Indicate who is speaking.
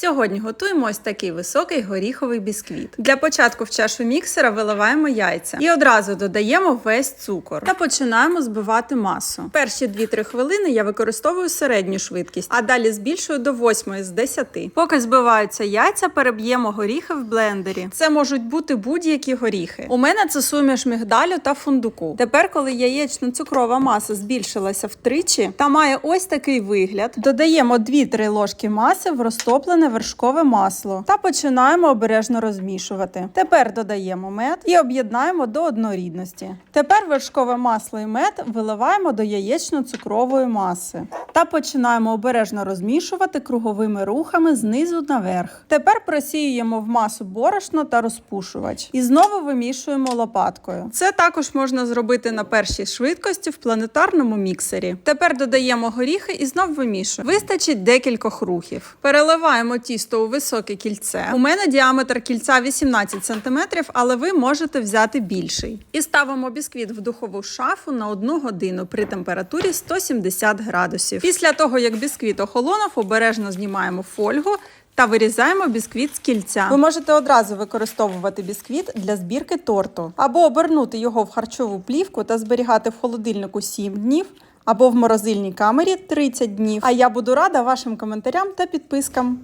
Speaker 1: Сьогодні готуємо ось такий високий горіховий бісквіт. Для початку в чашу міксера виливаємо яйця і одразу додаємо весь цукор та починаємо збивати масу. Перші 2-3 хвилини я використовую середню швидкість, а далі збільшую до 8 з 10. Поки збиваються яйця, переб'ємо горіхи в блендері. Це можуть бути будь-які горіхи. У мене це суміш мігдалю та фундуку. Тепер, коли яєчно-цукрова маса збільшилася втричі та має ось такий вигляд, додаємо 2-3 ложки маси в розтоплене вершкове масло та починаємо обережно розмішувати. Тепер додаємо мед і об'єднаємо до однорідності. Тепер вершкове масло і мед виливаємо до яєчно-цукрової маси та починаємо обережно розмішувати круговими рухами знизу наверх. Тепер просіюємо в масу борошно та розпушувач і знову вимішуємо лопаткою. Це також можна зробити на першій швидкості в планетарному міксері. Тепер додаємо горіхи і знов вимішуємо. Вистачить декількох рухів. Переливаємо тісто у високе кільце. У мене діаметр кільця 18 см, але ви можете взяти більший. І ставимо бісквіт в духову шафу на одну годину при температурі 170 градусів. Після того, як бісквіт охолонув, обережно знімаємо фольгу. Та вирізаємо бісквіт з кільця. Ви можете одразу використовувати бісквіт для збірки торту, або обернути його в харчову плівку та зберігати в холодильнику 7 днів, або в морозильній камері 30 днів. А я буду рада вашим коментарям та підпискам.